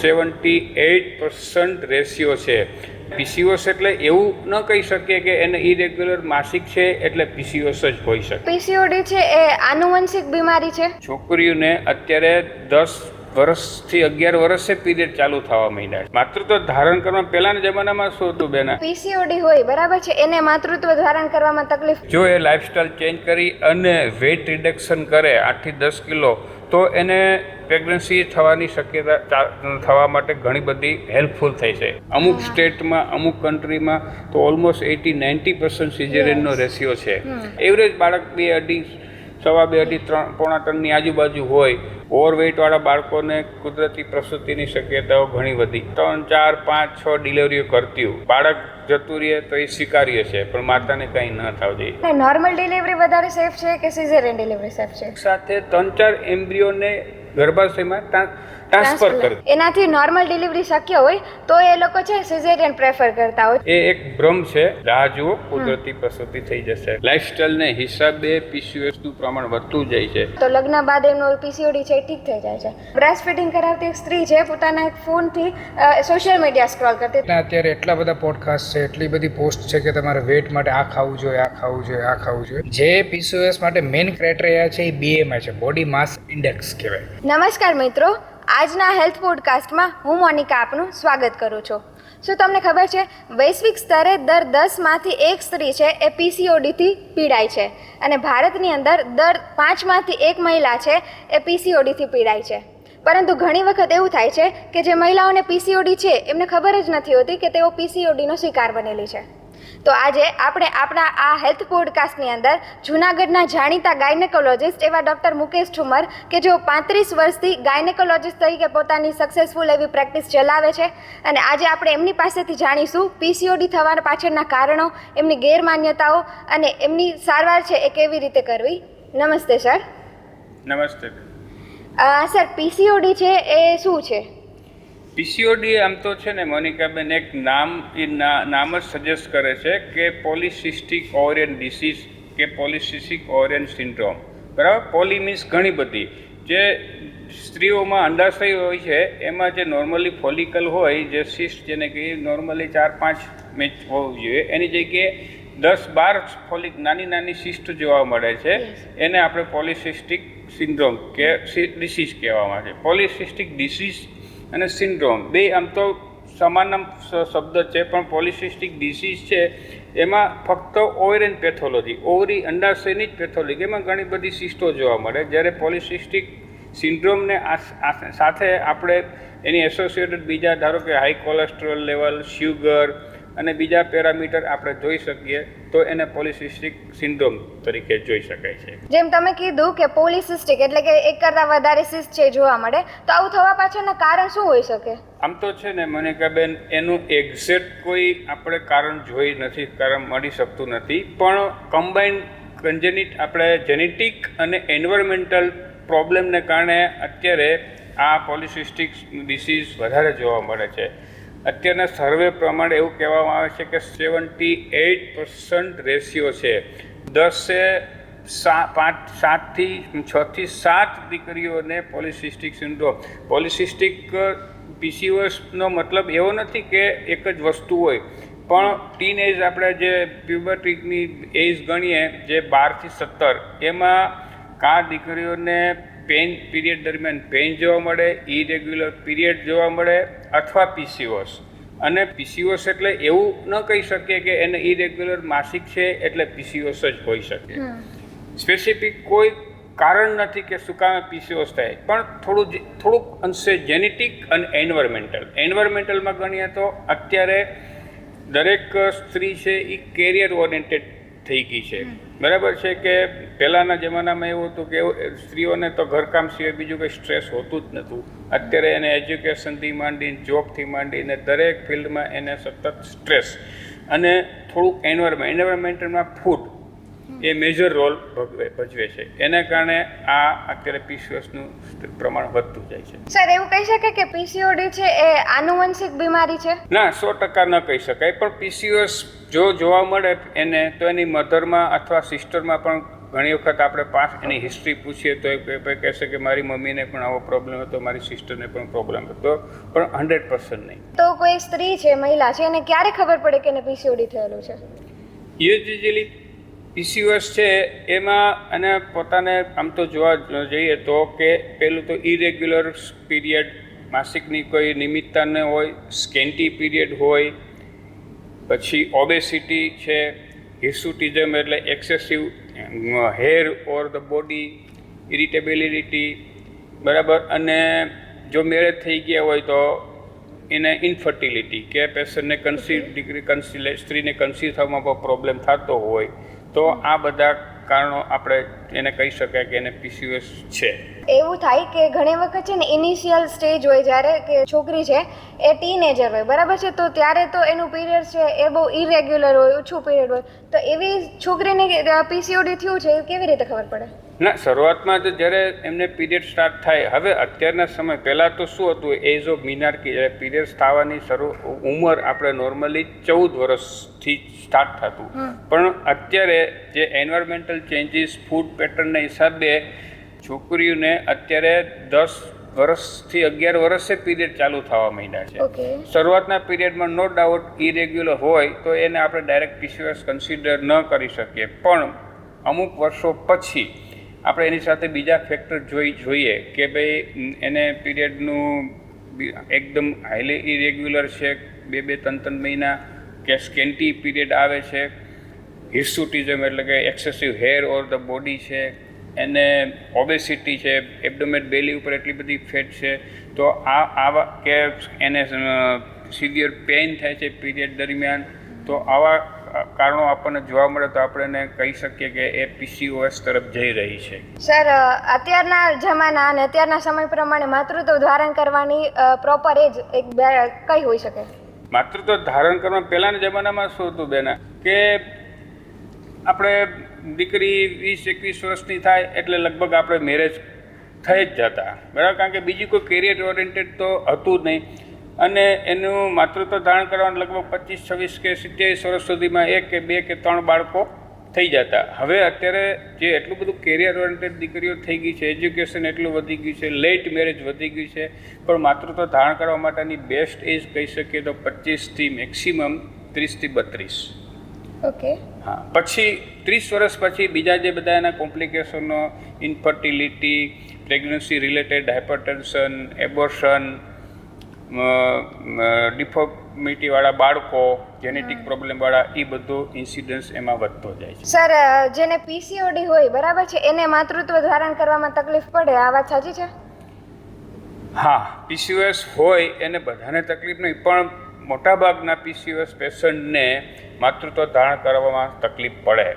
Seventy eight percent ratio છે. પીસીઓસ એટલે એવું ન કહી શકીએ કે એને ઇરેગ્યુલર માસિક છે એટલે પીસીઓસ જ હોઈ શકે. પીસીઓડી છે એ આનુવંશિક બીમારી છે. છોકરીઓને અત્યારે દસ વર્ષથી અગિયાર વર્ષે પીરિયડ ચાલુ થવા માંડ્યા છે. માત્ર ધારણ કરવા પહેલાના જમાનામાં શું હતું બેના? પીસીઓડી હોય બરાબર છે. એને માતૃત્વ ધારણ કરવામાં તકલીફ. જો એ લાઇફસ્ટાઇલ ચેન્જ કરી અને વેઇટ રિડક્શન કરે આઠથી દસ કિલો તો એને પ્રેગ્નન્સી થવાની શક્યતા થવા માટે ઘણી બધી હેલ્પફુલ થઈ છે. અમુક સ્ટેટમાં અમુક કન્ટ્રીમાં તો ઓલમોસ્ટ એટી નાઇન્ટી પર્સન્ટ સિઝેરિયનનો રેશિયો છે. એવરેજ બાળક બે અઢી સવા બે અઢી ત્રણ પોણા ટનની આજુબાજુ હોય ઓવરવેઇટવાળા બાળકોને કુદરતી પ્રસૂતિની શક્યતાઓ ઘણી વધી. ત્રણ ચાર પાંચ છ ડિલિવરીઓ કરતી હોય બાળક જતું રહે તો એ સ્વીકાર્ય છે પણ માતાને કંઈ ન થવું જોઈએ. નોર્મલ ડિલિવરી વધારે સેફ છે કે સિઝેરિયન ડિલિવરી સેફ છે? સાથે ત્રણ ચાર એમ્બ્રિયોને ગર્ભાશયમાં ટ્રાન્સ- ટ્રાન્સફર કરે એનાથી નોર્મલ ડિલિવરી શક્ય હોય તો એ લોકો છે સિઝેરિયન પ્રેફર કરતા હોય. એ એક ભ્રમ છે રાહ જુઓ કુદરતી પ્રસૂતિ થઈ જશે. લાઇફસ્ટાઈલને હિસાબે પીસીઓએસનું પ્રમાણ વધતું જાય છે. તો લગ્ન બાદ એમનો પીસીઓડી છે ઠીક થઈ જાય છે. બ્રેસ્ટ ફીડિંગ કરાવતી એક સ્ત્રી છે પોતાના એક ફોનથી સોશિયલ મીડિયા સ્ક્રોલ કરતી. અત્યારે એટલા બધા પોડકાસ્ટ છે એટલી બધી પોસ્ટ છે કે તમારે વેટ માટે આ ખાવું જોઈએ આ ખાવું જોઈએ આ ખાવું જોઈએ. જે પીસીઓએસ માટે મેઇન ક્રાઇટેરિયા છે એ બીએમઆઈ છે બોડી માસ ઇન્ડેક્સ કહેવાય. નમસ્કાર મિત્રો આજના હેલ્થ પોડકાસ્ટમાં હું મોનિકા આપનું સ્વાગત કરું છું. શું તમને ખબર છે, વૈશ્વિક સ્તરે દર દસમાંથી એક સ્ત્રી છે એ પીસીઓડીથી પીડાય છે અને ભારતની અંદર દર પાંચમાંથી એક મહિલા છે એ પીસીઓડીથી પીડાય છે. પરંતુ ઘણી વખત એવું થાય છે કે જે મહિલાઓને પીસીઓડી છે, એમને ખબર જ નથી હોતી કે તેઓ પીસીઓડીનો શિકાર બનેલી છે. તો આજે આપણે આપણા આ હેલ્થ પોડકાસ્ટની અંદર જૂનાગઢના જાણીતા ગાયનેકોલોજિસ્ટ એવા ડૉક્ટર મુકેશ ઠુમર કે જેઓ પાંત્રીસ વર્ષથી ગાયનેકોલોજિસ્ટ તરીકે પોતાની સક્સેસફુલ એવી પ્રેક્ટિસ ચલાવે છે. અને આજે આપણે એમની પાસેથી જાણીશું પીસીઓડી થવાના પાછળના કારણો એમની ગેરમાન્યતાઓ અને એમની સારવાર છે એ કેવી રીતે કરવી. નમસ્તે સર. નમસ્તે. સર પીસીઓડી છે એ શું છે? પીસીઓડી આમ તો છે ને મોનિકાબેન એક નામ એ ના- નામ જ સજેસ્ટ કરે છે કે પોલિસિસ્ટિક ઓરિયન ડિસીઝ કે પોલિસિસ્ટિક ઓરિયન સિન્ડ્રોમ બરાબર? પોલી મીન્સ ઘણી બધી. જે સ્ત્રીઓમાં અંડાશય હોય છે એમાં જે નોર્મલી ફોલિકલ હોય જે સિસ્ટ જેને કહીએ નોર્મલી ચાર પાંચ મેચ હોવું જોઈએ. એની જગ્યાએ દસ બાર ફોલિક નાની નાની સિસ્ટ જોવા મળે છે. એને આપણે પોલિસિસ્ટિક સિન્ડ્રોમ કે ડિસીઝ કહેવામાં છે. પોલિસિસ્ટિક ડિસીઝ અને સિન્ડ્રોમ. બે આમ તો સમાન શબ્દ છે, પણ પોલિસિસ્ટિક ડિસીઝ છે, એમાં ફક્ત ઓવરેન પેથોલોજી, ઓવરી અંડાશયની જ પેથોલોજી. એમાં ઘણી બધી સિસ્ટો જોવા મળે. જ્યારે પોલિસિસ્ટિક સિન્ડ્રોમને સાથે આપણે એની એસોસિએટેડ બીજા, ધારો કે હાઈ કોલેસ્ટ્રોલ લેવલ શ્યુગર અને બીજા પેરામીટર આપણે જોઈ શકીએ તો એને પોલિસિસ્ટિક સિન્ડ્રોમ તરીકે જોઈ શકાય છે. જેમ તમે કીધું કે પોલિસિસ્ટિક એટલે કે એક કરતાં વધારે સિસ્ટ છે જોવા મળે તો આવું થવા પાછળના કારણ શું હોઈ શકે? આમ તો છે ને મનિકાબેન એનું એક્ઝેક્ટ કોઈ આપણે કારણ જોઈ નથી કારણ મળી શકતું નથી પણ કમ્બાઇન્ડ કન્જેનિટ આપણે જેનેટિક અને એન્વાયરમેન્ટલ પ્રોબ્લેમને કારણે અત્યારે આ પોલિસિસ્ટિક ડિસીઝ વધારે જોવા મળે છે. અત્યારના સર્વે પ્રમાણે એવું કહેવામાં આવે છે કે સેવન્ટી એઇટ પર્સન્ટ રેશિયો છે. દસે સા, પાંચ, સાતથી, છથી સાત દીકરીઓને પોલિસિસ્ટિક સિન્ડ્રોમ પોલિસિસ્ટિક પીસીઓસનો મતલબ એવો નથી કે એક જ વસ્તુ હોય. પણ ટીન એજ આપણે જે પ્યુબર્ટીની એજ ગણીએ, જે બારથી સત્તર, એમાં કા દીકરીઓને પેઇન પીરિયડ દરમિયાન પેઇન જોવા મળે ઇરેગ્યુલર પીરિયડ જોવા મળે અથવા પીસીઓસ અને પીસીઓસ એટલે એવું ન કહી શકીએ કે એને ઇરેગ્યુલર માસિક છે એટલે પીસીઓસ જ હોઈ શકે. સ્પેસિફિક કોઈ કારણ નથી કે શું કામે પીસીઓએસ થાય. પણ થોડું થોડુંક અંશે જેનેટિક અને એન્વાયરમેન્ટલ એન્વાયરમેન્ટલમાં ગણીએ તો અત્યારે દરેક સ્ત્રી છે એ કેરિયર ઓરિએન્ટેડ થઈ ગઈ છે. બરાબર છે કે પહેલાંના જમાનામાં એવું હતું કે સ્ત્રીઓને તો ઘરકામ સિવાય બીજું કંઈ સ્ટ્રેસ હોતું જ નહોતું. અત્યારે એને એજ્યુકેશનથી માંડીને જોબથી માંડીને, દરેક ફિલ્ડમાં એને સતત સ્ટ્રેસ અને થોડુંક એન્વાયરમેન્ટ એન્વાયરમેન્ટમાં ફૂડ એ મેજર રોલ ભગવે ભજવે છે. એના કારણે આ અત્યારે પીસીઓસનું પ્રમાણ વધતું જાય છે. સર એવું કહી શકે કે પીસીઓડી છે એ આનુવંશિક બીમારી છે? ના સો ટકા ન કહી શકાય પણ પીસીઓસ જો જોવા મળે એને તો એની મધરમાં અથવા સિસ્ટરમાં પણ ઘણી વખત આપણે પાસ એની હિસ્ટ્રી પૂછીએ તો એ કહેશે કે મારી મમ્મીને પણ આવો પ્રોબ્લેમ હતો મારી સિસ્ટરને પણ પ્રોબ્લેમ હતો પણ હંડ્રેડ પર્સન્ટ નહીં. તો કોઈ સ્ત્રી છે મહિલા છે એને ક્યારે ખબર પડે કે એને પીસીઓડી થયેલું છે? યુઝ્યુઅલી પીસીઓએસ છે એમાં અને પોતાને આમ તો જોવા જઈએ તો કે પહેલું તો ઇરેગ્યુલર પીરિયડ માસિકની કોઈ નિમિત્તા ન હોય સ્કેન્ટી પીરિયડ હોય પછી ઓબેસિટી છે હિસુટિઝમ એટલે excessive hair or the body irritability બરાબર? અને જો મેરેજ થઈ ગયા હોય તો એને ઇન્ફર્ટિલિટી કે પેશન્ટને કન્સી ડિગ્રી કન્સી સ્ત્રીને કન્સીવ થવામાં પ્રોબ્લેમ થતો હોય. તો આ બધા કારણો આપણે એને કહી શકાય કે એને પીસીઓએસ છે. એવું થાય કે ઘણી વખત છે ને ઇનિશિયલ સ્ટેજ હોય જ્યારે કે છોકરી છે એ ટીનેજર હોય, બરાબર છે? તો ત્યારે તો એનું પીરિયડ છે એ બહુ ઇરેગ્યુલર હોય, ઓછું પીરિયડ હોય. તો એવી છોકરીને પીસીઓડી થયું છે, એ કેવી રીતે ખબર પડે? ના શરૂઆતમાં તો જ્યારે એમને પીરિયડ સ્ટાર્ટ થાય હવે અત્યારના સમય પહેલાં તો શું હતું એજ ઓફ મિનાર્કી એટલે પીરિયડ્સ થવાની શરૂ ઉંમર આપણે નોર્મલી ચૌદ વર્ષથી સ્ટાર્ટ થતું. પણ અત્યારે જે એન્વાયરમેન્ટલ ચેન્જીસ ફૂડ પેટર્નના હિસાબે છોકરીઓને અત્યારે દસ વર્ષથી અગિયાર વર્ષે પીરિયડ ચાલુ થવા માંડ્યા છે. શરૂઆતના પીરિયડમાં નો ડાઉટ ઇરેગ્યુલર હોય તો એને આપણે ડાયરેક્ટ પીસીઓએસ કન્સિડર ન કરી શકીએ. પણ અમુક વર્ષો પછી આપણે એની સાથે બીજા ફેક્ટર જોઈ જોઈએ કે ભાઈ એને પીરિયડનું એકદમ હાઈલી ઇરેગ્યુલર છે, બે બે, ત્રણ ત્રણ મહિના કે સ્કેન્ટી પીરિયડ આવે છે. હિસ્યુટિઝમ એટલે કે excessive hair or the body છે. એને ઓબેસિટી છે એબડોમેટ બેલી ઉપર એટલી બધી ફેટ છે. તો આ, આવા કે એને સિવિયર પેઇન થાય છે પીરિયડ દરમિયાન, તો આવા કારણો આપણને જોવા મળે તો આપણે એને કહી શકીએ કે એ પીસીઓએસ તરફ જઈ રહી છે. સર અત્યારના જમાના અને અત્યારના સમય પ્રમાણે માતૃત્વ ધારણ કરવાની પ્રોપર એજ એક બે- કઈ હોઈ શકે? માતૃત્વ ધારણ કરવા પહેલાંના જમાનામાં શું હતું બેના? કે આપણે દીકરી વીસ એકવીસ વર્ષની થાય એટલે લગભગ આપણે મેરેજ થઈ જ જતા. બરાબર? કારણ કે બીજી કોઈ કેરિયર ઓરિએન્ટેડ તો હતું જ નહીં. અને એનું માતૃત્વ ધારણ કરવાનું લગભગ પચીસ છવ્વીસ કે સિત્યાવીસ વર્ષ સુધીમાં એક કે બે કે ત્રણ બાળકો થઈ જતા. હવે અત્યારે જે એટલું બધું કેરિયર ઓરિએન્ટેડ દીકરીઓ થઈ ગઈ છે એજ્યુકેશન એટલું વધી ગયું છે લેટ મેરેજ વધી ગયું છે પણ માતૃત્વ ધારણ કરવા માટેની બેસ્ટ એજ કહી શકીએ તો પચીસથી મેક્સિમમ ત્રીસથી બત્રીસ. ઓકે હા. પછી ત્રીસ વર્ષ પછી બીજા જે બધા એના કોમ્પ્લિકેશનો infertility pregnancy related hypertension abortion ડિફોર્મિટીવાળા બાળકો જેનેટિક પ્રોબ્લેમવાળા એ બધો ઇન્સિડન્સ એમાં વધતો જાય છે. સર જેને પીસીઓડી હોય બરાબર છે એને માતૃત્વ ધારણ કરવામાં તકલીફ પડે આ વાત સાચી છે? હા પીસીઓએસ હોય એને બધાને તકલીફ નહીં પણ મોટાભાગના પીસીઓએસ પેશન્ટને માતૃત્વ ધારણ કરવામાં તકલીફ પડે.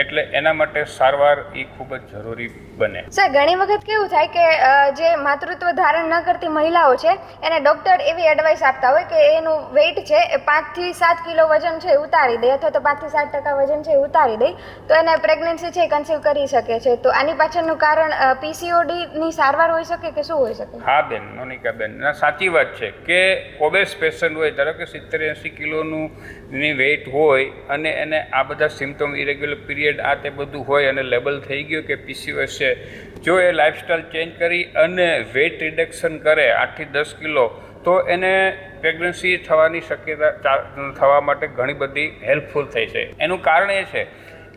એટલે એના માટે સારવાર એ ખૂબ જ જરૂરી બને. સર ઘણી વખત કેવું થાય કે જે માતૃત્વ ધારણ ન કરતી મહિલાઓ છે એને ડૉક્ટર એવી એડવાઇસ આપતા હોય કે એનું વેઇટ છે એ પાંચથી સાત કિલો વજન છે એ ઉતારી દે અથવા તો પાંચથી સાત ટકા વજન છે એ ઉતારી દે તો એને પ્રેગ્નન્સી છે એ કન્સીવ કરી શકે છે. તો આની પાછળનું કારણ પીસીઓડીની સારવાર હોઈ શકે કે શું હોઈ શકે? હા બેન મોનિકા બેન ના સાચી વાત છે કે ઓબેસ પેશન્ટ હોય ધારો કે સિત્તેર એંસી કિલોનું ની વેઇટ હોય અને એને આ બધા સિમ્ટમ ઇરેગ્યુલર પીરિયડ આ તે બધું હોય અને લેબલ થઈ ગયું કે પીસીઓએસ છે જો એ લાઇફસ્ટાઈલ ચેન્જ કરી અને વેઇટ રિડક્શન કરે આઠથી દસ કિલો, તો એને પ્રેગ્નન્સી થવાની શક્યતા થવા માટે ઘણી બધી હેલ્પફુલ થઈ છે. એનું કારણ એ છે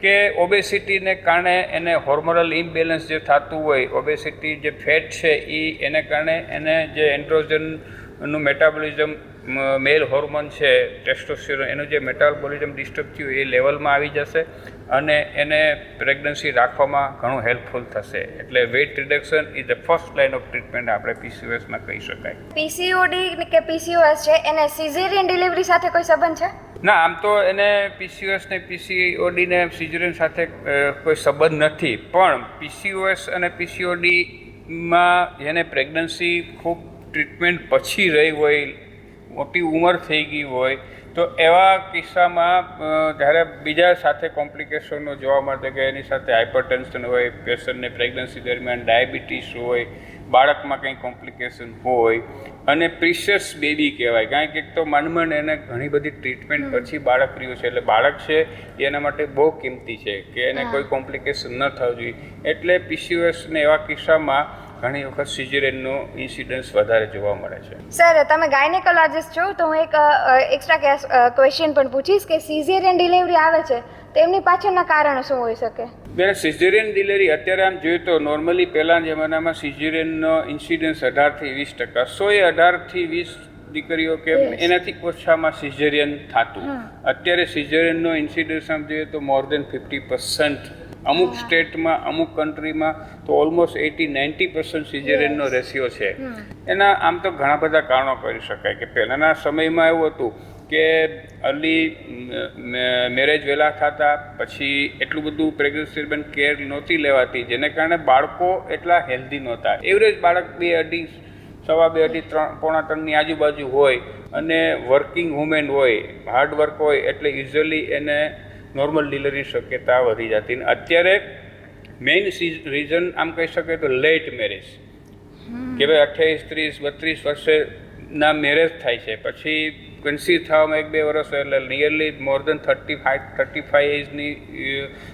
કે ઓબેસિટીને કારણે એને હોર્મોનલ ઇમ્બેલેન્સ જે થતું હોય ઓબેસિટી જે ફેટ છે એ એને કારણે એને જે એન્ડ્રોજનનું મેટાબોલિઝમ મેલ હોર્મોન છે ટેસ્ટોસ્ટેરોન એનું જે મેટાબોલિઝમ ડિસ્ટર્બ થયું એ લેવલમાં આવી જશે. અને એને પ્રેગ્નન્સી રાખવામાં ઘણું હેલ્પફુલ થશે. એટલે weight reduction is the first line of treatment આપણે પીસીઓએસમાં કહી શકાય. પીસીઓડી કે પીસીઓએસ છે એને સિઝેરિયન ડિલિવરી સાથે કોઈ સંબંધ છે? ના આમ તો એને પીસીઓએસ ને પીસીઓડીને સિઝેરિયન સાથે કોઈ સંબંધ નથી. પણ પીસીઓએસ અને પીસીઓડીમાં જેને પ્રેગ્નન્સી ખૂબ ટ્રીટમેન્ટ પછી રહી હોય મોટી ઉંમર થઈ ગઈ હોય તો એવા કિસ્સામાં જ્યારે બીજા સાથે કોમ્પ્લિકેશનો જોવા મળે કે એની સાથે હાઇપરટેન્શન હોય પેશન્ટને પ્રેગ્નન્સી દરમિયાન ડાયાબિટીસ હોય બાળકમાં કંઈ કોમ્પ્લિકેશન હોય અને પ્રિશિયસ બેબી કહેવાય કારણ કે એક તો માંડ એને ઘણી બધી ટ્રીટમેન્ટ પછી બાળક રહ્યું છે એટલે બાળક છે એના માટે બહુ કિંમતી છે કે એને કોઈ કોમ્પ્લિકેશન ન થવું જોઈએ. એટલે પીસીઓએસને એવા કિસ્સામાં ઘણી વખત સિઝેરિયનનો ઇન્સિડન્સ વધારે જોવા મળે છે. સર તમે ગાયનેકોલોજિસ્ટ છો તો હું એક એક્સ્ટ્રા ક્વેશ્ચન પણ પૂછીશ કે સિઝેરિયન ડિલિવરી આવે છે તો એમની પાછળના કારણો શું હોઈ શકે? બેન સિઝેરિયન ડિલિવરી અત્યારે આમ જોઈએ તો નોર્મલી પહેલાના જમાનામાં સિઝેરિયનનો ઇન્સિડન્સ અઢારથી વીસ ટકા સો એ અઢારથી વીસ દીકરીઓ કે એનાથી ઓછામાં સિઝેરિયન થતું. અત્યારે સિઝેરિયનનો ઇન્સિડન્સ આમ જોઈએ તો મોર દેન ફિફ્ટી પર્સન્ટ અમુક સ્ટેટમાં અમુક કન્ટ્રીમાં તો ઓલમોસ્ટ એટી નાઇન્ટી પર્સન્ટ સિઝેરિયનનો રેશિયો છે. એના આમ તો ઘણા બધા કારણો કરી શકાય કે પહેલાંના સમયમાં એવું હતું કે અર્લી મેરેજ વહેલા થતા પછી એટલું બધું પ્રેગ્નન્સી બેન કેર નહોતી લેવાતી જેને કારણે બાળકો એટલા હેલ્ધી નહોતા. એવરેજ બાળક બે અઢી સવા બે અઢી ત્રણ પોણા ત્રણની આજુબાજુ હોય અને વર્કિંગ વુમેન હોય હાર્ડ વર્ક હોય એટલે યુઝ્યુઅલી એને નોર્મલ ડિલિવરીની શક્યતા વધી જતી ને અત્યારે મેઇન રીઝન આમ કહી શકાય તો લેટ મેરેજ કે ભાઈ અઠ્યાવીસ ત્રીસ બત્રીસ વર્ષે ના મેરેજ થાય છે. પછી કન્સીવ થવામાં એક બે વર્ષ એટલે nearly more than thirty five thirty five એજની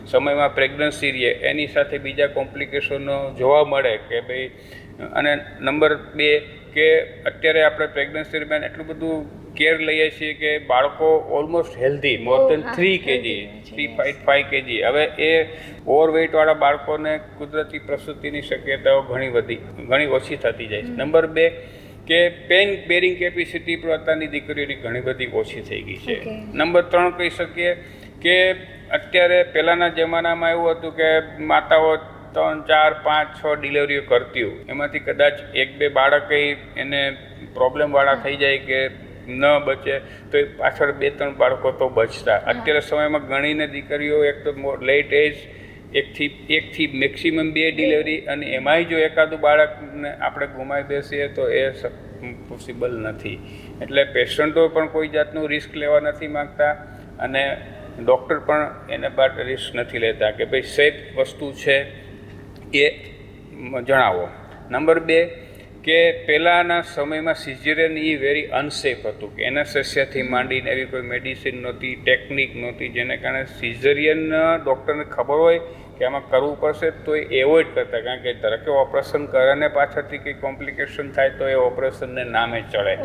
સમયમાં પ્રેગ્નન્સી રહે. એની સાથે બીજા કોમ્પ્લિકેશનો જોવા મળે કે ભાઈ અને નંબર બે કે અત્યારે આપણે પ્રેગ્નન્સી દરમિયાન એટલું બધું કેર લઈએ છીએ કે બાળકો almost healthy more than three KG three yes. Five KG હવે એ ઓવરવેઇટવાળા બાળકોને કુદરતી પ્રસૂતિની શક્યતાઓ ઘણી વધી ઘણી ઓછી થતી જાય છે. નંબર બે કે પેન બેરિંગ કેપેસિટી અત્યારની દીકરીઓની ઘણી બધી ઓછી થઈ ગઈ છે. નંબર ત્રણ કહી શકીએ કે અત્યારે પહેલાંના જમાનામાં એવું હતું કે માતાઓ ત્રણ ચાર પાંચ છ ડિલિવરીઓ કરતી હોય. એમાંથી કદાચ એક બે બાળક એને પ્રોબ્લેમવાળા થઈ જાય કે ન બચે તો એ પાછળ બે ત્રણ બાળકો તો બચતા. અત્યારે સમયમાં ગણીને દીકરીઓ એક તો લેટ એજ એકથી એકથી મેક્સિમમ બે ડિલિવરી અને એમાંય જો એકાદું બાળકને આપણે ગુમાવી બેસીએ તો એ પોસિબલ નથી. એટલે પેશન્ટો પણ કોઈ જાતનું રિસ્ક લેવા નથી માગતા અને ડૉક્ટર પણ એને બાદ રિસ્ક નથી લેતા કે ભાઈ સેફ વસ્તુ છે એ જણાવો. નંબર બે કે પહેલાંના સમયમાં સિઝેરિયન એ વેરી અનસેફ હતું કે એનેસ્થેસિયાથી માંડીને એવી કોઈ મેડિસિન નહોતી ટેકનિક નહોતી જેને કારણે સિઝેરિયન ડૉક્ટરને ખબર હોય કે આમાં કરવું પડશે તો એ એવોઇડ કરતા કારણ કે ધારો કે ઓપરેશન કરે ને પાછળથી કંઈ કોમ્પ્લિકેશન થાય તો એ ઓપરેશનને નામે ચડે.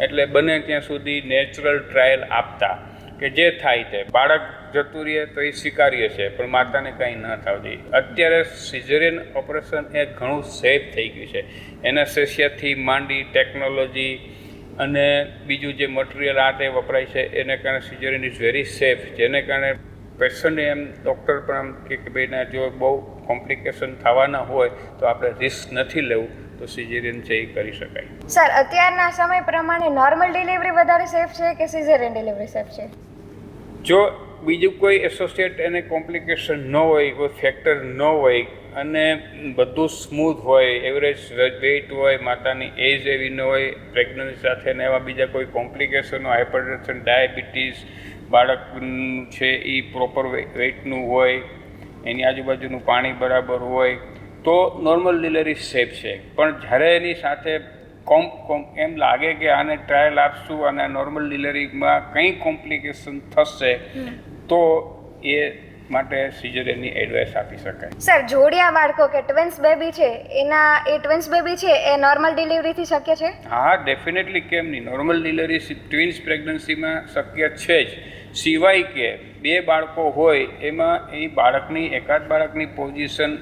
એટલે બને ત્યાં સુધી નેચરલ ટ્રાયલ આપતા. કે જે થાય તે. બાળક જતું રહે તો એ સ્વીકાર્ય છે, પણ માતાને કંઈ ન થવું જોઈએ. અત્યારે સિઝેરિયન ઓપરેશન એ ઘણું સેફ થઈ ગયું છે. એનેસ્થેસિયાથી માંડી ટેકનોલોજી અને બીજું જે મટીરિયલ આ તે વપરાય છે, એને કારણે સિઝેરિયન ઇઝ વેરી સેફ જેને કારણે પેશન્ટને એમ ડૉક્ટર પણ એમ કે કે ભાઈ, ના, જો બહુ કોમ્પ્લિકેશન થવાના હોય, તો આપણે રિસ્ક નથી લેવું. તો સિઝેરિયન છે એ કરી શકાય. સર અત્યારના સમય પ્રમાણે નોર્મલ ડિલિવરી વધારે સેફ છે કે સિઝેરિયન ડિલિવરી સેફ છે? જો બીજું કોઈ એસોસિએટ એને કોમ્પ્લિકેશન ન હોય, કોઈ ફેક્ટર ન હોય અને બધું સ્મૂથ હોય એવરેજ વેઇટ હોય, માતાની એજ એવી ન હોય પ્રેગ્નન્સી સાથે ને એવા બીજા કોઈ કોમ્પ્લિકેશનો હાઇપરટેન્શન ડાયાબિટીસ બાળકનું છે એ પ્રોપર વેઇટનું હોય, એની આજુબાજુનું પાણી બરાબર હોય, તો નોર્મલ ડિલિવરી સેફ છે. પણ જ્યારે એની સાથે કોમ કોમ એમ લાગે કે આને ટ્રાયલ આપશું અને નોર્મલ ડિલિવરીમાં કંઈ કોમ્પ્લિકેશન થશે તો એ માટે સિઝરિયનની એડવાઇસ આપી શકાય. સર જોડિયા બાળકો કે ટ્વિન્સ બેબી છે એના એ ટ્વિન્સ બેબી છે એ નોર્મલ ડિલિવરીથી શક્ય છે? હા ડેફિનેટલી કેમ નહીં. નોર્મલ ડિલિવરી ટ્વિન્સ પ્રેગ્નન્સીમાં શક્ય છે જ. સિવાય કે બે બાળકો હોય એમાં એ બાળકની એકાદ બાળકની પોઝિશન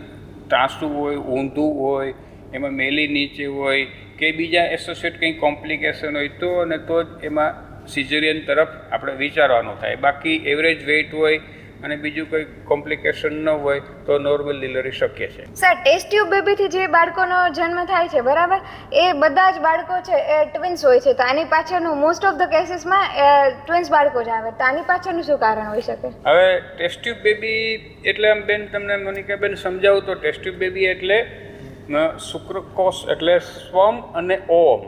ત્રાસું હોય ઊંધું હોય એમાં મેલી નીચે હોય કે બીજા એસોસિએટ કંઈ કોમ્પ્લિકેશન હોય તો અને તો જ એમાં સિઝેરિયન તરફ આપણે વિચારવાનું થાય. બાકી એવરેજ વેઇટ હોય અને બીજું કોઈ કોમ્પ્લિકેશન ન હોય તો નોર્મલ ડિલિવરી શક્ય છે. સર ટેસ્ટ ટ્યુબ બેબીથી જે બાળકોનો જન્મ થાય છે બરાબર? એ બધા જ બાળકો છે એ ટ્વિન્સ હોય છે. તો આની પાછળનું મોસ્ટ ઓફ ધ કેસીસમાં ટ્વિન્સ બાળકો જ આવે. તો આની પાછળનું શું કારણ હોઈ શકે? હવે ટેસ્ટ ટ્યુબ બેબી એટલે આમ બેન તમને મોનિકાબેન સમજાવું તો ટેસ્ટ ટ્યુબ બેબી એટલે શુક્રકોષ એટલે સ્વમ અને ઓમ.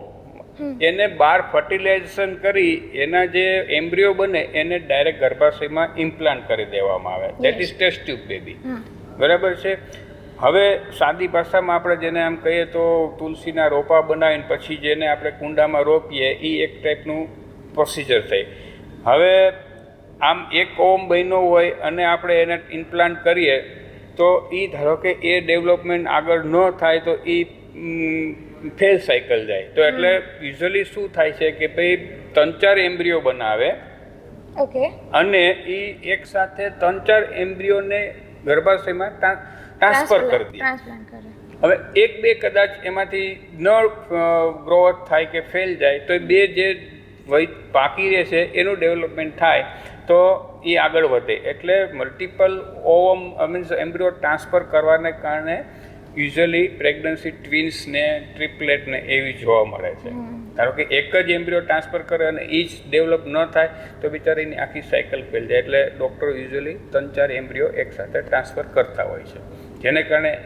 એને બાર ફર્ટિલાઇઝેશન કરી એના જે એમ્બ્રિયો બને એને ડાયરેક્ટ ગર્ભાશયમાં ઇમ્પ્લાન્ટ કરી દેવામાં આવે. That is test tube baby બરાબર છે? હવે સાદી ભાષામાં આપણે જેને આમ કહીએ તો તુલસીના રોપા બનાવીને પછી જેને આપણે કુંડામાં રોપીએ એ એક ટાઈપનું પ્રોસિજર થઈ. હવે આમ એક ઓમ બન્યો હોય અને આપણે એને ઇમ્પ્લાન્ટ કરીએ તો એ ધારો કે એ ડેવલપમેન્ટ આગળ ન થાય તો એ ફેલ સાયકલ જાય. તો એટલે યુઝલી શું થાય છે કે ભાઈ ત્રણ ચાર એમ્બ્રિયો બનાવે. ઓકે. અને એ એક સાથે ત્રણ ચાર એમ્બ્રિયોને ગર્ભાશયમાં ટ્રાન્સફર કરી દે. હવે એક બે કદાચ એમાંથી ન ગ્રોથ થાય કે ફેલ જાય તો એ બે જે વય બાકી રહેશે એનું ડેવલપમેન્ટ થાય. તો એ આગળ વધે. એટલે multiple ovum means embryo transfer કરવાને કારણે યુઝલી પ્રેગ્નન્સી ટ્વિન્સને ટ્રિપલેટને એવી જોવા મળે છે. ધારો કે એક જ એમ્બ્રિયો ટ્રાન્સફર કરે અને એ જ ડેવલપ ન થાય તો બિચારીની આખી સાયકલ ફેલ જાય. એટલે ડૉક્ટરો યુઝલી ત્રણ ચાર એમ્બ્રિયો એકસાથે ટ્રાન્સફર કરતા હોય છે. જેને કારણે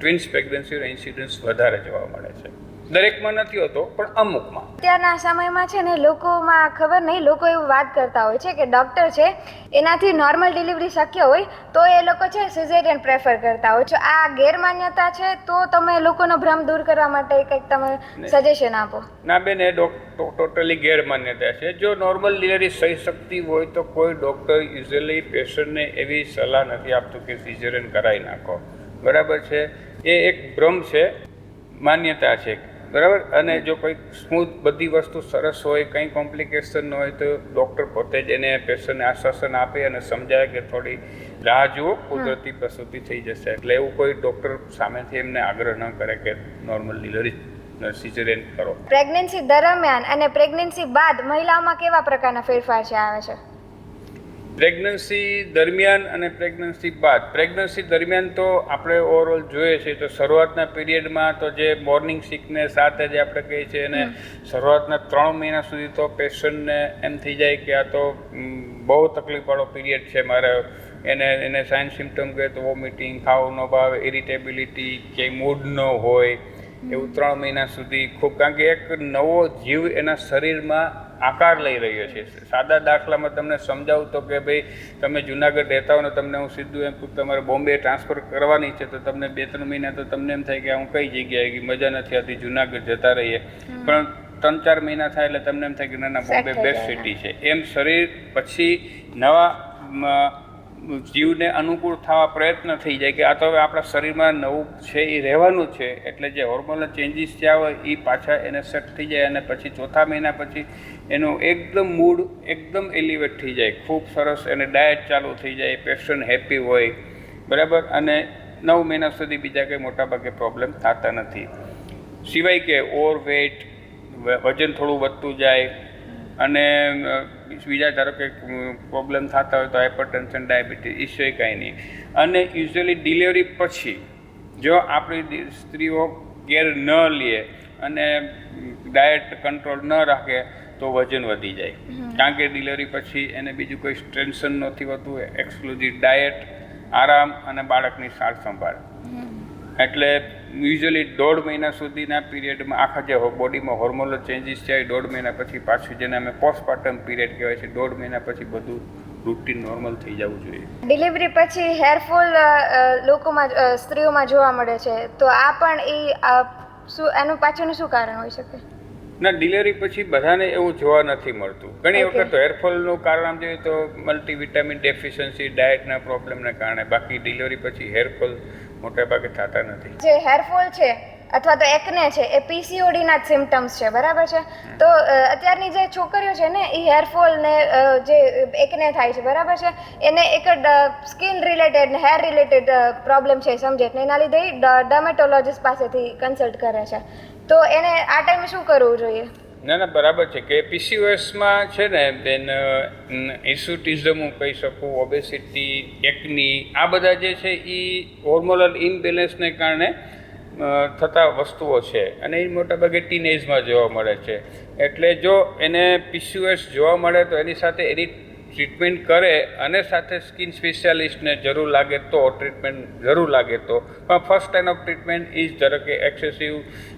ટ્વિન્સ પ્રેગ્નન્સીનો ઇન્સિડન્સ વધારે જોવા મળે છે. દરેકમાં નથી હોતો પણ અમુકમાં. અત્યારના સમયમાં છે ને લોકોમાં ખબર નહીં લોકો એવું વાત કરતા હોય છે કે ડૉક્ટર છે એનાથી નોર્મલ ડિલિવરી શક્ય હોય તો એ લોકો છે સિઝેરિયન પ્રેફર કરતા હોય છે. આ ગેરમાન્યતા છે તો તમે લોકોનો ભ્રમ દૂર કરવા માટે કંઈક તમે સજેશન આપો. ના બેન એ ટોટલી ગેરમાન્યતા છે. જો નોર્મલ ડિલિવરી થઈ શકતી હોય તો કોઈ ડૉક્ટર યુઝલી પેશન્ટને એવી સલાહ નથી આપતું કે સિઝેરિયન કરાવી નાખો. બરાબર છે? એ એક ભ્રમ છે માન્યતા છે. બરાબર? અને જો કોઈ સ્મૂથ બધી વસ્તુ સરસ હોય કંઈ કોમ્પ્લિકેશન ન હોય તો ડૉક્ટર પોતે જ એને પેશન્ટને આશ્વાસન આપે અને સમજાવે કે થોડી રાહ જુઓ કુદરતી પ્રસૂતિ થઈ જશે. એટલે એવું કોઈ ડૉક્ટર સામેથી એમને આગ્રહ ન કરે કે નોર્મલ ડિલિવરી સિઝેરિયન કરો. પ્રેગ્નન્સી દરમિયાન અને પ્રેગ્નન્સી બાદ મહિલાઓમાં કેવા પ્રકારના ફેરફાર છે આવે છે? પ્રેગ્નન્સી દરમિયાન અને પ્રેગ્નન્સી બાદ. પ્રેગ્નન્સી દરમિયાન તો આપણે ઓવરઓલ જોઈએ છીએ તો શરૂઆતના પીરિયડમાં તો જે મોર્નિંગ સિકનેસ સાથે જે આપણે કહીએ છીએ અને શરૂઆતના ત્રણ મહિના સુધી તો પેશન્ટને એમ થઈ જાય કે આ તો બહુ તકલીફવાળો પીરિયડ છે મારે. એને એને સાઇન સિમ્ટમ કહે તો વોમિટિંગ ખાવું ન ભાવે ઇરિટેબિલિટી કે મૂડ ન હોય. એવું ત્રણ મહિના સુધી ખૂબ. કારણ કે એક નવો જીવ એના શરીરમાં આકાર લઈ રહ્યો છે. સાદા દાખલામાં તમને સમજાવું તો કે ભાઈ તમે જુનાગઢ રહેતા હો ને તમને હું સીધું એમ તમારે બોમ્બે ટ્રાન્સફર કરવાની છે તો તમને બે ત્રણ મહિના તો તમને એમ થાય કે હું કઈ જગ્યાએ ગઈ? મજા નથી આવતી જુનાગઢ જતા રહીએ. પણ ત્રણ ચાર મહિના થાય એટલે તમને એમ થાય કે ના ના બોમ્બે બેસ્ટ સિટી છે. એમ શરીર પછી નવા જીવને અનુકૂળ થવા પ્રયત્ન થઈ જાય કે આ તો હવે આપણા શરીરમાં નવું છે, એ રહેવાનું છે. એટલે જે હોર્મોનલ ચેન્જીસ થયા હોય, એ પાછા એને સેટ થઈ જાય અને પછી ચોથા મહિના પછી એનો એકદમ મૂડ એકદમ એલિવેટ થઈ જાય. ખૂબ સરસ એને ડાયટ ચાલુ થઈ જાય પેશન્ટ હેપી હોય. બરાબર? અને નવ મહિના સુધી બીજા કંઈ મોટાભાગે પ્રોબ્લેમ થતા નથી. સિવાય કે ઓવર વેટ વજન થોડું વધતું જાય અને બીજા ધારો કે પ્રોબ્લેમ થતા હોય તો હાઇપરટેન્શન ડાયાબિટીસ એ સિવાય કાંઈ નહીં. અને યુઝ્યુઅલી ડિલિવરી પછી જો આપણી સ્ત્રીઓ કેર ન લે અને ડાયટ કંટ્રોલ ન રાખે તો વજન વધી જાય. કારણ કે ડિલિવરી પછી એને બીજું કોઈ ટેન્શન નથી હોતું એક્સક્લુઝિવ ડાયટ આરામ અને બાળકની સાર સંભાળ. એટલે યુઝ્યુઅલી દોઢ મહિના સુધીના પીરિયડમાં આખા જે બોડીમાં હોર્મોનલ ચેન્જીસ એ દોઢ મહિના પછી પાછું જેને અમે પોસ્ટપાર્ટમ પીરિયડ કહેવાય છે, દોઢ મહિના પછી બધું રૂટીન નોર્મલ થઈ જવું જોઈએ. ડિલિવરી પછી હેરફોલ લોકોમાં સ્ત્રીઓમાં જોવા મળે છે. તો આ પણ એ શું, એનું પાછળનું શું કારણ હોઈ શકે? ના ડિલિવરી પછી બધાને એવું જોવા નથી મળતું. ઘણી. વખત હેરફોલનું કારણ આમ જોઈએ તો મલ્ટીવિટામિન ડેફિશિયન્સી ડાયટના પ્રોબ્લેમને કારણે. બાકી ડિલિવરી પછી હેરફોલ મોટે ભાગે થતા નથી. જે હેરફોલ છે અથવા તો એકને છે એ પીસીઓડીના જ સિમ્ટમ્સ છે બરાબર છે? તો અત્યારની જે છોકરીઓ છે ને એ હેરફોલ ને જે એકને થાય છે બરાબર છે? એને એક સ્કિન રિલેટેડ ને હેર રિલેટેડ પ્રોબ્લેમ છે સમજે એના લીધે ડર્મેટોલોજીસ્ટ પાસેથી કન્સલ્ટ કરે છે. તો એને આ ટાઈમે શું કરવું જોઈએ? ના ના, બરાબર છે. કે પીસીઓએસમાં છે ને બેન ઇન્સ્યુટિઝમ હું કહી શકું ઓબેસિટી એકની આ બધા જે છે એ હોર્મોનલ ઇમ્બેલેન્સને કારણે થતા વસ્તુઓ છે. અને એ મોટાભાગે ટીનેજમાં જોવા મળે છે. એટલે જો એને પીસીઓએસ જોવા મળે તો એની સાથે એની ટ્રીટમેન્ટ કરે અને સાથે સ્કિન સ્પેશિયાલિસ્ટને જરૂર લાગે તો ટ્રીટમેન્ટ જરૂર લાગે તો. પણ first time of treatment is ધારો કે એક્સેસિવ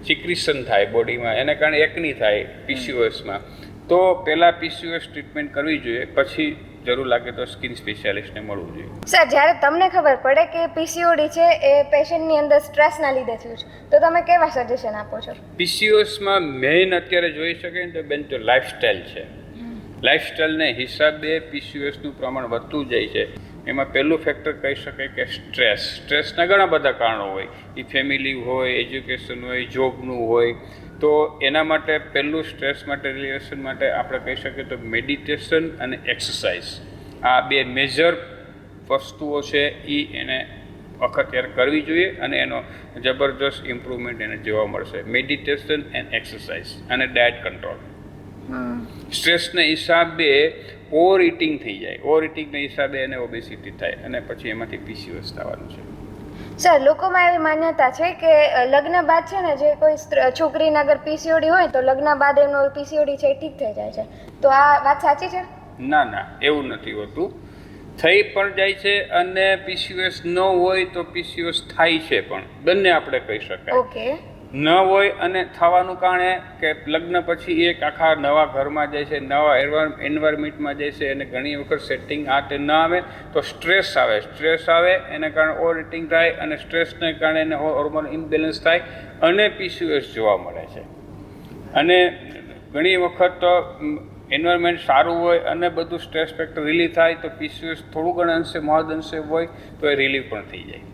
સિક્રિશન થાય બોડીમાં એને કારણે એકની થાય પીસીઓએસમાં તો પહેલાં પીસીઓએસ ટ્રીટમેન્ટ કરવી જોઈએ પછી જરૂર લાગે તો સ્કિન સ્પેશિયાલિસ્ટને મળવું જોઈએ. સર જ્યારે તમને ખબર પડે કે પીસીઓડી છે એ પેશન્ટની અંદર સ્ટ્રેસના લીધે થયું છે તો તમે કેવા સજેશન આપો છો? પીસીઓએસમાં મેઇન અત્યારે જોઈ શકે ને તો બેન તો લાઇફસ્ટાઈલ છે. લાઇફસ્ટાઈલને હિસાબે પીસીઓએસનું પ્રમાણ વધતું જાય છે. એમાં પહેલું ફેક્ટર કહી શકાય કે સ્ટ્રેસ. સ્ટ્રેસના ઘણા બધા કારણો હોય. એ ફેમિલી હોય એજ્યુકેશન હોય જોબનું હોય. તો એના માટે પહેલું સ્ટ્રેસ માટે રિલેશન માટે આપણે કહી શકીએ તો મેડિટેશન અને એક્સરસાઇઝ આ બે મેજર વસ્તુઓ છે એ એને વખત યાર કરવી જોઈએ અને એનો જબરદસ્ત ઇમ્પ્રુવમેન્ટ એને જોવા મળશે. મેડિટેશન એન્ડ એક્સરસાઇઝ અને ડાયટ કંટ્રોલ સ્ટ્રેસના હિસાબે ઓવર ઇટિંગ થઈ જાય. ઓવર ઇટિંગના હિસાબે એને ઓબેસિટી થાય અને પછી એમાંથી પીસીઓસ થવાનું છે. સર લોકોમાં એવી માન્યતા છે કે લગ્ન બાદ છે ને જે કોઈ છોકરીને અગર પીસીઓડી હોય તો લગ્ન બાદ એમનો પીસીઓડી છે ઠીક થઈ જાય છે. તો આ વાત સાચી છે? ના ના એવું નથી હોતું. થઈ પણ જાય છે અને પીસીઓએસ ન હોય તો પીસીઓએસ થાય છે પણ. બંને આપણે કહી શકાય. ઓકે. ન હોય અને થવાનું કારણે કે લગ્ન પછી એક આખા નવા ઘરમાં જાય છે, નવા એન્વાયરમેન્ટમાં જાય છે અને ઘણી વખત સેટિંગ આ તે ન આવે તો સ્ટ્રેસ આવે. સ્ટ્રેસ આવે એને કારણે ઓવર ઇટિંગ થાય અને સ્ટ્રેસને કારણે એને હોર્મોન ઇમ્બેલેન્સ થાય અને પીસીઓએસ જોવા મળે છે. અને ઘણી વખત તો એન્વાયરમેન્ટ સારું હોય અને બધું સ્ટ્રેસ ફેક્ટર રિલીવ થાય તો પીસીઓએસ થોડું ઘણા અંશે મહદ અંશે હોય તો એ રિલીવ પણ થઈ જાય.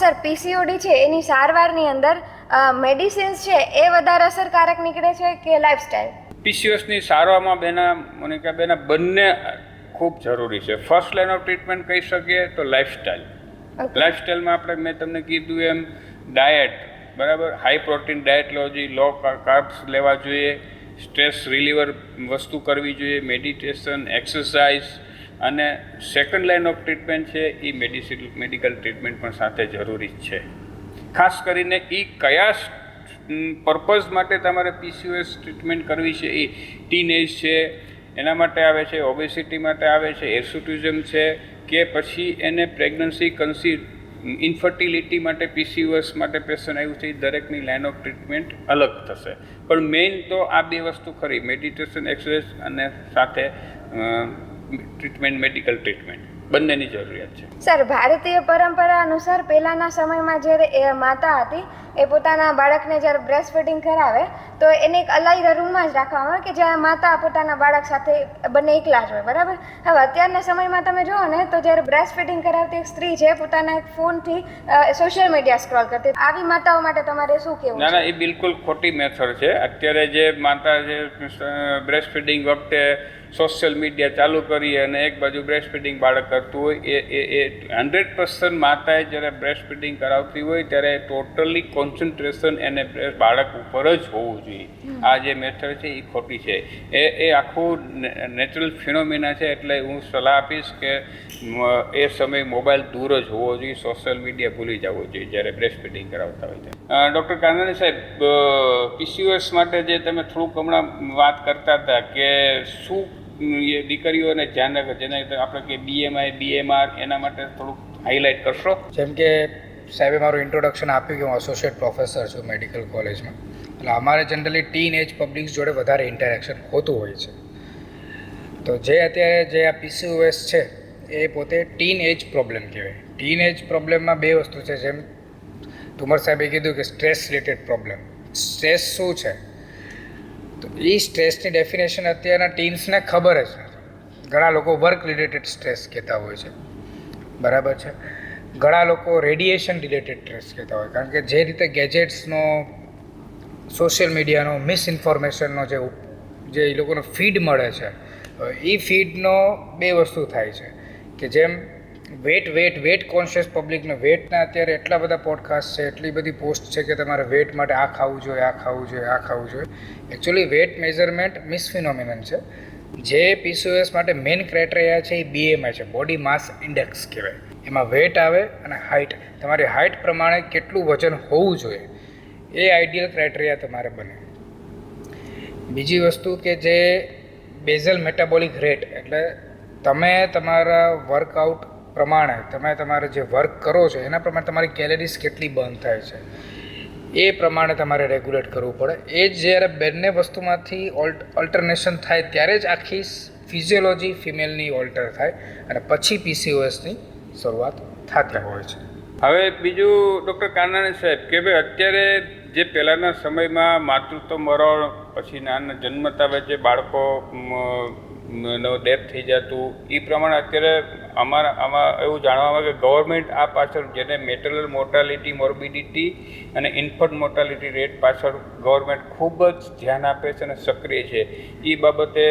સર પીસીઓડી છે એની સારવારની અંદર મેડિસિન્સ છે એ વધારે અસરકારક નીકળે છે કે લાઇફસ્ટાઈલ પીસીઓસની સારવારમાં બેના મોનિકા બેના બંને ખૂબ જરૂરી છે. ફર્સ્ટ લાઇન ઓફ ટ્રીટમેન્ટ કહી શકીએ તો લાઇફસ્ટાઈલ. લાઇફસ્ટાઈલમાં આપણે મેં તમને કીધું એમ ડાયટ બરાબર? હાઈ પ્રોટીન ડાયટ લેવી લો કાર્બ્સ લેવા જોઈએ સ્ટ્રેસ રિલીવર વસ્તુ કરવી જોઈએ મેડિટેશન એક્સરસાઇઝ અને સેકન્ડ લાઇન ઓફ ટ્રીટમેન્ટ છે એ મેડિસિન મેડિકલ ટ્રીટમેન્ટ પણ સાથે જરૂરી જ છે. ખાસ કરીને એ કયા પર્પઝ માટે તમારે પીસીઓએસ ટ્રીટમેન્ટ કરવી છે? એ ટીનેજ છે, એના માટે આવે છે ઓબેસિટી માટે આવે છે એસોટિઝમ છે, કે પછી એને પ્રેગ્નન્સી કન્સી ઇન્ફર્ટિલિટી માટે પીસીઓએસ માટે પેશન્ટ આવ્યું છે એ દરેકની લાઇન ઓફ ટ્રીટમેન્ટ અલગ થશે. પણ મેઇન તો આ બે વસ્તુ ખરી મેડિટેશન એક્સરસાઇઝ અને સાથે ટ્રીટમેન્ટ મેડિકલ ટ્રીટમેન્ટ બંનેની જરૂરિયાત છે. સર ભારતીય પરંપરા અનુસાર પહેલાંના સમયમાં જ્યારે એ માતા હતી એ પોતાના બાળકને જ્યારે બ્રેસ્ટ ફીડિંગ કરાવે તો એને એક અલાયદા રૂમમાં જ રાખવામાં આવે કે જ્યાં માતા પોતાના બાળક સાથે બંને એકલા જ હોય બરાબર? હવે અત્યારના સમયમાં તમે જુઓ ને તો જ્યારે બ્રેસ્ટ ફીડિંગ કરાવતી એક સ્ત્રી છે પોતાના એક ફોનથી સોશિયલ મીડિયા સ્ક્રોલ કરતી આવી માતાઓ માટે તમારે શું કહેવું ના ના એ બિલકુલ ખોટી મેથડ છે. અત્યારે જે માતા જે બ્રેસ્ટ ફીડિંગ વખતે સોશિયલ મીડિયા ચાલુ કરી અને એક બાજુ બ્રેસ્ટ ફીડિંગ બાળક કરતું હોય એ એ એ હંડ્રેડ પર્સન્ટ માતાએ જ્યારે બ્રેસ્ટ ફીડિંગ કરાવતી હોય ત્યારે ટોટલી કોન્સન્ટ્રેશન એને બાળક ઉપર જ હોવું જોઈએ. આ જે મેથડ છે એ ખોટી છે. એ એ આખું નેચરલ ફિનોમિના છે એટલે હું સલાહ આપીશ કે એ સમય મોબાઈલ દૂર જ હોવો જોઈએ સોશિયલ મીડિયા ભૂલી જવો જોઈએ જ્યારે બ્રેસ્ટ ફીડિંગ કરાવતા હોય ત્યારે. ડૉક્ટર કાનાણી સાહેબ પીસીઓએસ માટે જે તમે થોડુંક હમણાં વાત કરતા હતા કે શું એ દીકરીઓને ધ્યાન રાખે જેને આપણે કે બીએમઆઈ બીએમઆર એના માટે થોડુંક હાઇલાઇટ કરશો. જેમ કે સાહેબે મારું ઇન્ટ્રોડક્શન આપ્યું કે હું એસોસિએટ પ્રોફેસર છું મેડિકલ કોલેજમાં એટલે અમારે જનરલી ટીન એજ પબ્લિક જોડે વધારે ઇન્ટરેક્શન હોતું હોય છે. તો જે અત્યારે જે આ પીસીઓએસ છે, એ પોતે ટીન એજ પ્રોબ્લેમ કહેવાય. ટીન એજ પ્રોબ્લેમમાં બે વસ્તુ છે. જેમ તુમર સાહેબે કીધું કે સ્ટ્રેસ રિલેટેડ પ્રોબ્લેમ સ્ટ્રેસ શું છે? તો એ સ્ટ્રેસની ડેફિનેશન અત્યારના ટીન્સને ખબર જ નથી. ઘણા લોકો વર્ક રિલેટેડ સ્ટ્રેસ કહેતા હોય છે. બરાબર છે? ઘણા લોકો રેડિયેશન રિલેટેડ સ્ટ્રેસ કહેતા હોય કારણ કે જે રીતે ગેજેટ્સનો સોશિયલ મીડિયાનો મિસઇન્ફોર્મેશનનો જે જે એ લોકોનો ફીડ મળે છે, એ ફીડનો બે વસ્તુ થાય છે. કે જેમ વેટ વેટ વેટ કોન્શિયસ પબ્લિકને વેટના અત્યારે એટલા બધા પોડકાસ્ટ છે, એટલી બધી પોસ્ટ છે કે તમારે વેટ માટે આ ખાવું જોઈએ, આ ખાવું જોઈએ, આ ખાવું જોઈએ. એકચ્યુઅલી વેટ મેઝરમેન્ટ મિસફિનોમિનન છે. જે પીસીઓએસ માટે મેઇન ક્રાઇટેરિયા છે, એ બીએમઆઈ છે. બોડી માસ ઇન્ડેક્સ કહેવાય. એમાં વેટ આવે અને હાઇટ તમારી હાઇટ પ્રમાણે કેટલું વજન હોવું જોઈએ. એ આઈડિયલ ક્રાઇટેરિયા તમારે બને. બીજી વસ્તુ કે જે બેઝલ મેટાબોલિક રેટ એટલે તમે તમારા વર્કઆઉટ પ્રમાણે તમે તમારે જે વર્ક કરો છો, એના પ્રમાણે તમારી કેલરીઝ કેટલી બર્ન થાય છે, એ પ્રમાણે તમારે રેગ્યુલેટ કરવું પડે. એ જ જ્યારે બંને વસ્તુમાંથી ઓલ્ટરનેશન થાય ત્યારે જ આખી ફિઝિયોલોજી ફિમેલની ઓલ્ટર થાય અને પછી પીસીઓએસની શરૂઆત થતી હોય છે. હવે બીજું ડૉક્ટર કાનાણી સાહેબ કે ભાઈ અત્યારે જે પહેલાંના સમયમાં માતૃત્વ મરણ, પછી નાના જન્મતા જે બાળકો નો ડેથ થઈ જતું એ પ્રમાણે અત્યારે અમારા, આમાં એવું જાણવા આવે કે ગવર્મેન્ટ આ પાછળ જેને મેટરલ મોર્ટાલિટી મોર્બિડિટી અને ઇન્ફન્ટ મોર્ટાલિટી રેટ પાછળ ગવર્મેન્ટ ખૂબ જ ધ્યાન આપે છે અને સક્રિય છે. એ બાબતે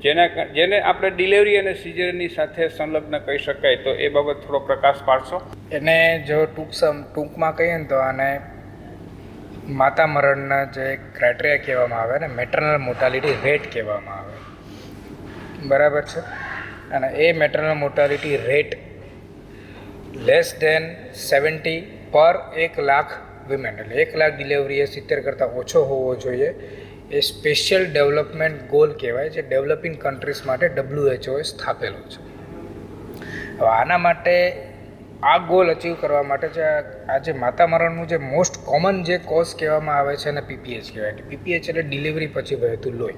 જેના જેને આપણે ડિલિવરી અને સિઝરની સાથે સંલગ્ન કહી શકાય તો એ બાબત થોડો પ્રકાશ પાડશો. એને જો ટૂંક સમ, ટૂંકમાં કહીએ ને તો આને માતા મરણના જે ક્રાઇટેરિયા કહેવામાં આવે ને મેટરનલ મોર્ટાલિટી રેટ કહેવામાં આવે. બરાબર છે? અને એ maternal mortality rate less than seventy પર એક લાખ વિમેન એટલે એક લાખ ડિલિવરી એ સિત્તેર કરતાં ઓછો હોવો જોઈએ. એ સ્પેશિયલ ડેવલપમેન્ટ ગોલ કહેવાય જે ડેવલપિંગ કન્ટ્રીઝ માટે ડબ્લ્યુએચઓએ સ્થાપેલો છે. હવે આના માટે આ ગોલ અચીવ કરવા માટે જે આ જે માતા મરણનું જે મોસ્ટ કોમન જે કોઝ કહેવામાં આવે છે એને પીપીએચ કહેવાય. પીપીએચ એટલે ડિલિવરી પછી વહેતું લોહી.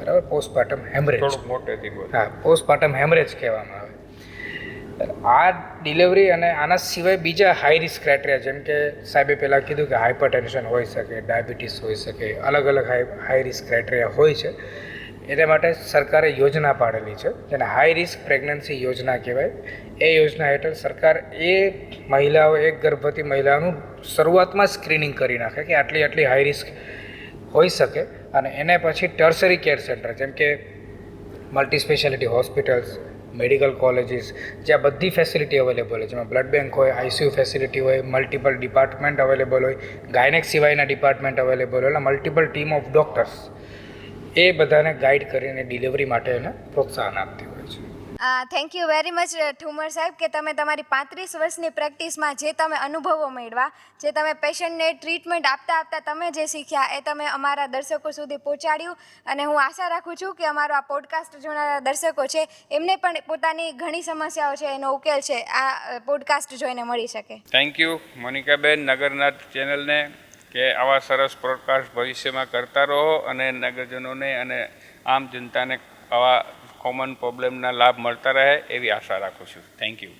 બરાબર? પોસ્ટપાર્ટમ હેમરેજ મોટેથી હા પોસ્ટપાર્ટમ હેમરેજ કહેવામાં આવે. આ ડિલિવરી અને આના સિવાય બીજા હાઈ રિસ્ક ક્રાઇટેરિયા જેમ કે સાહેબે પહેલાં કીધું કે હાઇપર ટેન્શન હોઈ શકે ડાયાબિટીસ હોઈ શકે અલગ અલગ હાઈ હાઈ રિસ્ક ક્રાઇટેરિયા હોય છે. એના માટે સરકારે યોજના પાડેલી છે. જેને હાઈ રિસ્ક પ્રેગ્નન્સી યોજના કહેવાય. એ યોજના હેઠળ સરકાર એ મહિલાઓ એક ગર્ભવતી મહિલાઓનું શરૂઆતમાં સ્ક્રીનિંગ કરી નાખે કે આટલી આટલી હાઈ રિસ્ક હોઈ શકે. અને એને પછી ટર્સરી કેર સેન્ટર જેમ કે multi speciality hospitals medical colleges જ્યાં બધી ફેસિલિટી અવેલેબલ હોય જેમાં બ્લડ બેંક હોય આઈસીયુ ફેસિલિટી હોય મલ્ટિપલ ડિપાર્ટમેન્ટ અવેલેબલ હોય, ગાયનેક સિવાયના ડિપાર્ટમેન્ટ અવેલેબલ હોય, એટલે મલ્ટિપલ ટીમ ઓફ ડૉક્ટર્સ એ બધાને ગાઈડ કરીને ડિલિવરી માટે એને પ્રોત્સાહન આપતી હોય છે. Thank you very much Thumar સાહેબ, કે તમે તમારી પાંત્રીસ વર્ષની પ્રેક્ટિસમાં જે તમે અનુભવો મેળવા, જે તમે પેશન્ટને ટ્રીટમેન્ટ આપતા આપતા તમે જે શીખ્યા, એ તમે અમારા દર્શકો સુધી પહોંચાડ્યું. અને હું આશા રાખું છું કે અમારો આ પોડકાસ્ટ જોનારા દર્શકો છે, એમને પણ પોતાની ઘણી સમસ્યાઓ છે, એનો ઉકેલ છે, આ પોડકાસ્ટ જોઈને મળી શકે. થેન્ક યુ મોનિકાબેન, નગરનાથ ચેનલને, કે આવા સરસ પોડકાસ્ટ ભવિષ્યમાં કરતા રહો અને નગરજનોને અને આમ જનતાને આવા કોમન પ્રોબ્લેમના લાભ મળતા રહે એવી આશા રાખું છું. Thank you